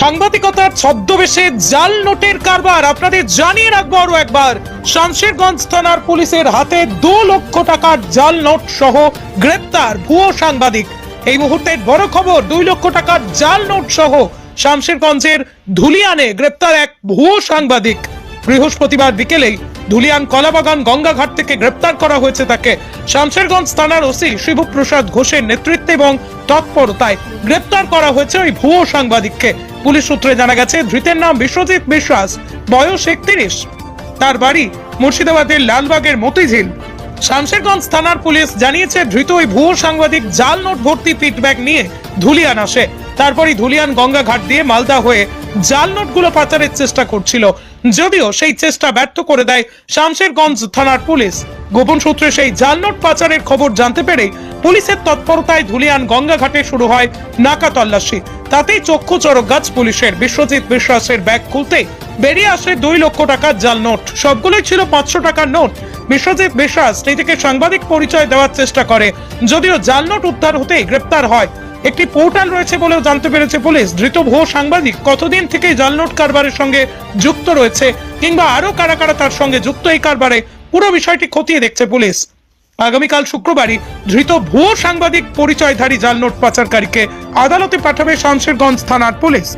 সাংবাদিকতার ছদ্মবেশে জাল নোটের কারবার। আপনাদের জানিয়ে রাখব আরও একবার। শামশেরগঞ্জ থানার পুলিশের হাতে দু লক্ষ টাকার জাল নোট সহ গ্রেপ্তার ভুয়ো সাংবাদিক। এই মুহূর্তের বড় খবর, দুই লক্ষ টাকার জাল নোট সহ শামশেরগঞ্জের ধুলিয়ানে গ্রেপ্তার এক ভুয়ো সাংবাদিক। বৃহস্পতিবার বিকেলেই ধুলিয়ান কলাবাগান গঙ্গাঘাট থেকে গ্রেপ্তার করা হয়েছে তাকে। শামশেরগঞ্জ থানার ওসি শিবপ্রসাদ ঘোষের নেতৃত্বে এবং তৎপরতায় গ্রেপ্তার করা হয়েছে ওই ভুয়ো সাংবাদিককে। পুলিশ সূত্রে জানা গেছে, ধৃতের নাম বিশ্বজিৎ বিশ্বাস, বয়স একত্রিশ। তার বাড়ি মুর্শিদাবাদের লালবাগের মতিঝিল। শামশেরগঞ্জ থানার পুলিশ জানিয়েছে, ধৃত ওই ভুয়ো সাংবাদিক জাল নোট ভর্তি ফিডব্যাক নিয়ে ধুলিয়ান আসে। তারপরই ধুলিয়ান গঙ্গা ঘাট দিয়ে মালদা হয়ে জাল নোটগুলো পাচারের চেষ্টা করছিল। যদিও সেই চেষ্টা ব্যর্থ করে দেয় শামশেরগঞ্জ থানার পুলিশ। গোপন সূত্রে সেই জাল নোট পাচারের খবর জানতে পেরে পুলিশের তৎপরতায় ধুলিয়ান গঙ্গা ঘাটে শুরু হয় নাকা তল্লাশি। তাতেই চক্ষু চরক গাছ পুলিশের বিশ্বজিৎ বিশ্বাসের ব্যাগ খুলতে বেরিয়ে আসে দুই লক্ষ টাকার জাল নোট। সবগুলোই ছিল পাঁচশো টাকার নোট। বিশ্বজিৎ বিশ্বাস নিজেকে সাংবাদিক পরিচয় দেওয়ার চেষ্টা করে, যদিও জাল নোট উদ্ধার হতেই গ্রেপ্তার হয় একটি পোর্টাল রয়েছে বলেও জানতে পেরেছে পুলিশ। ধৃত ভুয়ো সাংবাদিক কতদিন থেকে জালনোট কারবারের সঙ্গে যুক্ত রয়েছে কিংবা আরও কারা কারা তার সঙ্গে যুক্ত এই কারবারে, পুরো বিষয়টি খতিয়ে দেখছে পুলিশ। আগামীকাল শুক্রবারই ধৃত ভুয়ো সাংবাদিক পরিচয়ধারী জাল নোট পাচারকারীকে আদালতে পাঠাবে শামশেরগঞ্জ থানার পুলিশ।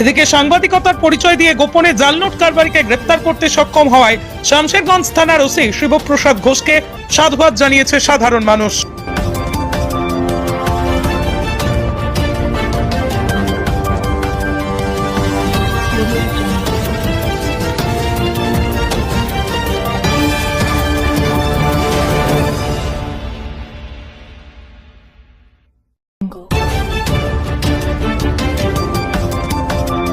এদিকে সাংবাদিকতার পরিচয় দিয়ে গোপনে জাল নোট কারবারিকে গ্রেপ্তার করতে সক্ষম হওয়ায় শামশেরগঞ্জ থানার ওসি শিবপ্রসাদ ঘোষকে সাধুবাদ জানিয়েছে সাধারণ মানুষ।